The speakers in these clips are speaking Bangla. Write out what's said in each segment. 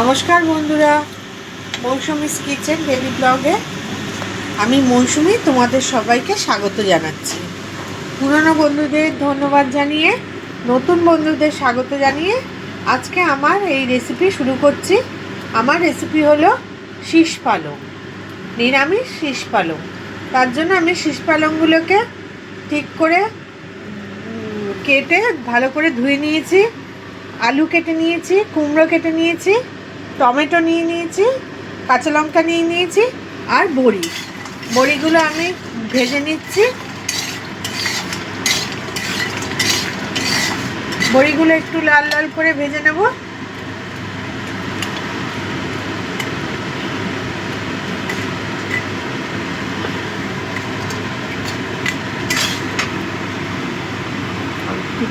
নমস্কার বন্ধুরা, মৌসুমিস কিচেন বেবি ব্লগে আমি মৌসুমি তোমাদের সবাইকে স্বাগত জানাচ্ছি। পুরনো বন্ধুদের ধন্যবাদ জানিয়ে, নতুন বন্ধুদের স্বাগত জানিয়ে আজকে আমার এই রেসিপি শুরু করছি। আমার রেসিপি হলো শীষ পালং, নিরামিষ শীষ পালং। তার জন্য আমি শীষ পালংগুলোকে ঠিক করে কেটে ভালো করে ধুয়ে নিয়েছি, আলু কেটে নিয়েছি, কুমড়ো কেটে নিয়েছি টমেটো নিয়ে নিয়েছি, কাঁচা লঙ্কা নিয়ে নিয়েছি আর বড়ি। বড়িগুলো আমি ভেজে নিচ্ছি। বড়িগুলো একটু লাল লাল করে ভেজে নেব।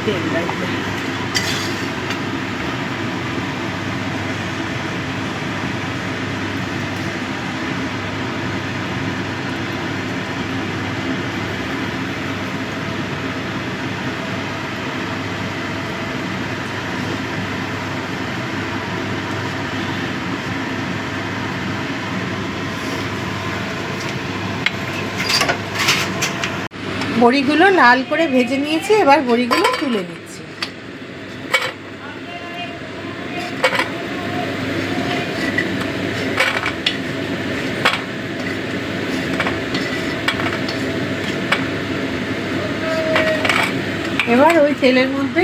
তেল লাগবে। বড়িগুলো লাল করে ভেজে নিয়েছি, এবার বড়িগুলো তুলে নিচ্ছি। এবার ওই তেলের মধ্যে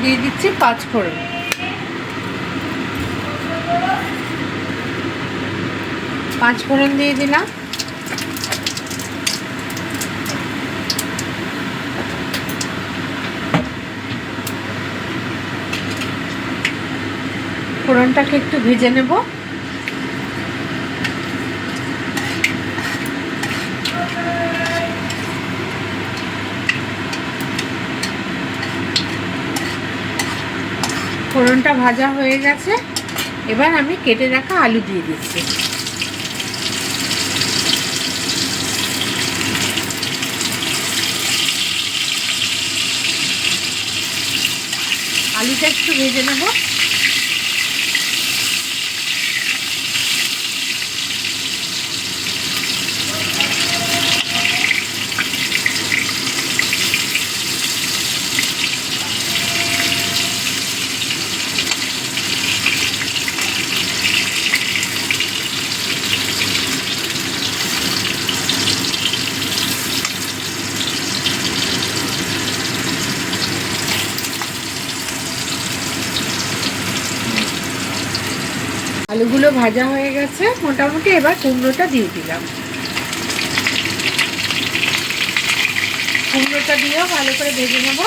দিয়ে দিচ্ছি পাঁচ ফোড়ন পাঁচ ফোড়ন দিয়ে দিলাম। ফোড়নটাকে একটু ভেজে নেব। ফোড়নটা ভাজা হয়ে গেছে। এবার আমি কেটে রাখা আলু দিয়ে দিচ্ছি। আলুটা একটু ভেজে নেব। আলুগুলো ভাজা হয়ে গেছে, মোটামুটি এবার কুমড়োটা দিয়ে দিলাম। কুমড়োটা দিয়েও ভালো করে ভেজে নেব।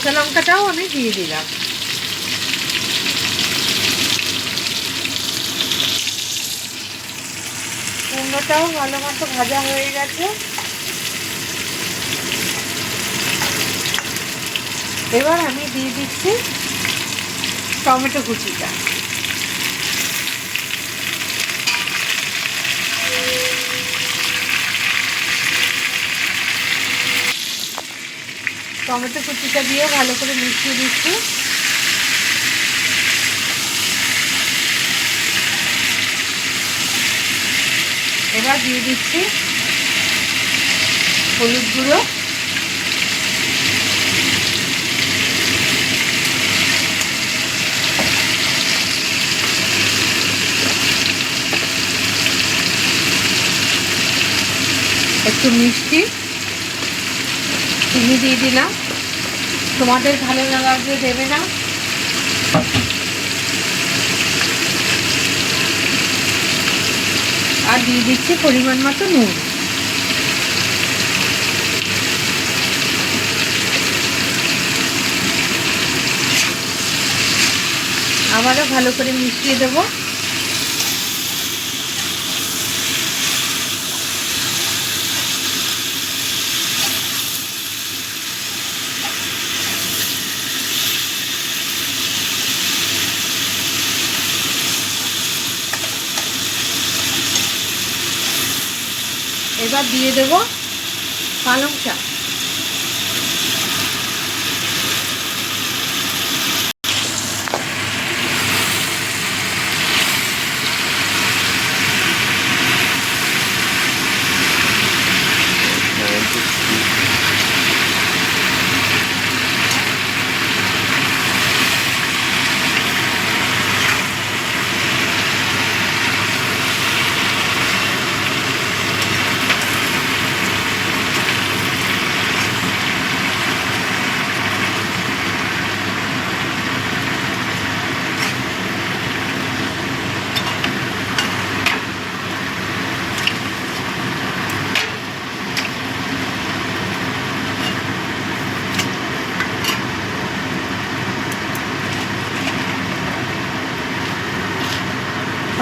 কাঁচা লঙ্কাটাও আমি দিয়ে দিলাম। কুমড়োটাও ভালো মতো ভাজা হয়ে গেছে। এবার আমি দিয়ে দিচ্ছি টমেটো কুচিটা। টমেটো কুচিটা দিয়ে ভালো করে মিশিয়ে দিচ্ছি। এবার দিয়ে দিচ্ছি হলুদ গুঁড়ো। একটু মিষ্টি। চিনি দিয়ে দিলাম। তোমাদের ভালো না লাগলে দেবে না? আর দিয়ে দিচ্ছি পরিমাণ মতো নুন। আবারও ভালো করে মিশিয়ে দেবো। এবার দিয়ে দেব পালং শাক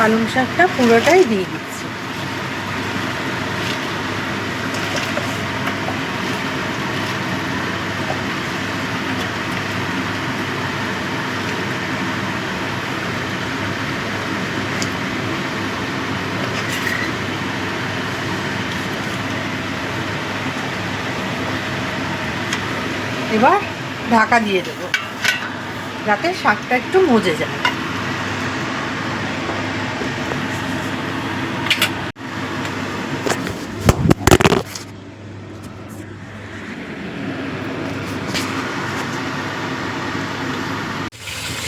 পালং শাকটা পুরোটাই দিয়ে দিচ্ছি। এবার ঢাকা দিয়ে দেবো যাতে শাকটা একটু মজে যায়।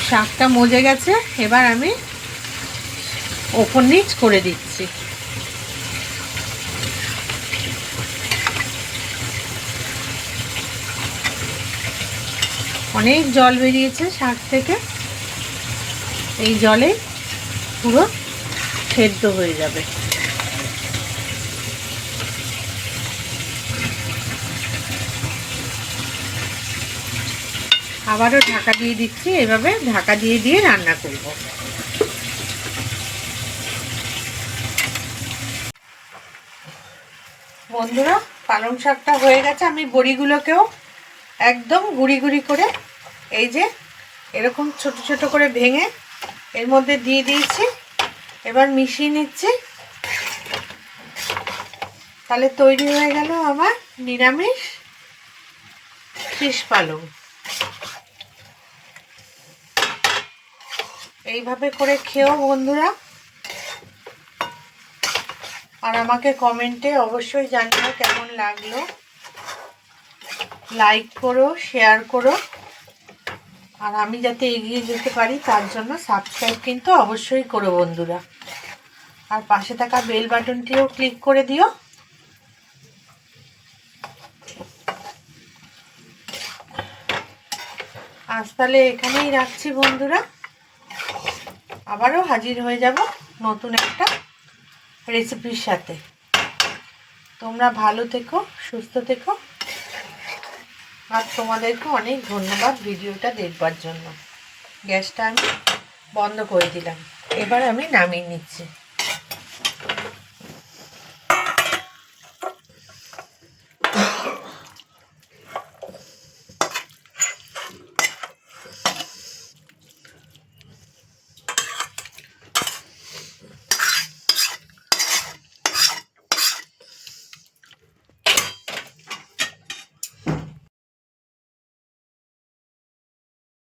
শাকটা মজে গেছে, এবার আমি ওপর নিচ করে দিচ্ছি। অনেক জল বেরিয়েছে শাক থেকে। এই জলে পুরো সেদ্ধ হয়ে যাবে। আবারও ঢাকা দিয়ে দিচ্ছি, এভাবে ঢাকা দিয়ে দিয়ে রান্না করব। বন্ধুরা, পালং শাকটা হয়ে গেছে। আমি বড়িগুলোকেও একদম গুড়ি গুড়ি করে এই যে এরকম ছোট ছোট করে ভেঙে এর মধ্যে দিয়ে দিয়েছি। এবার মিশিয়ে নিচ্ছি। তাহলে তৈরি হয়ে গেল আমার নিরামিষ ফিশ পালং। এইভাবে করে খেও বন্ধুরা। আর আমাকে কমেন্টে অবশ্যই জানিও কেমন লাগল। লাইক করো, শেয়ার করো। আর আমি যাতে এগিয়ে যেতে পারি, তার জন্য সাবস্ক্রাইব কিন্তু অবশ্যই করো বন্ধুরা। আর পাশে থাকা বেল বাটনটিও ক্লিক করে দিও। আজ তাহলে এখানেই রাখছি বন্ধুরা। আবারও হাজির হয়ে যাব নতুন একটা রেসিপির সাথে। তোমরা ভালো থেকো, সুস্থ থেকো। আর তোমাদেরকে অনেক ধন্যবাদ ভিডিওটা দেখবার জন্য। গ্যাসটা আমি বন্ধ করে দিলাম। এবার আমি নামিয়ে নিচ্ছি।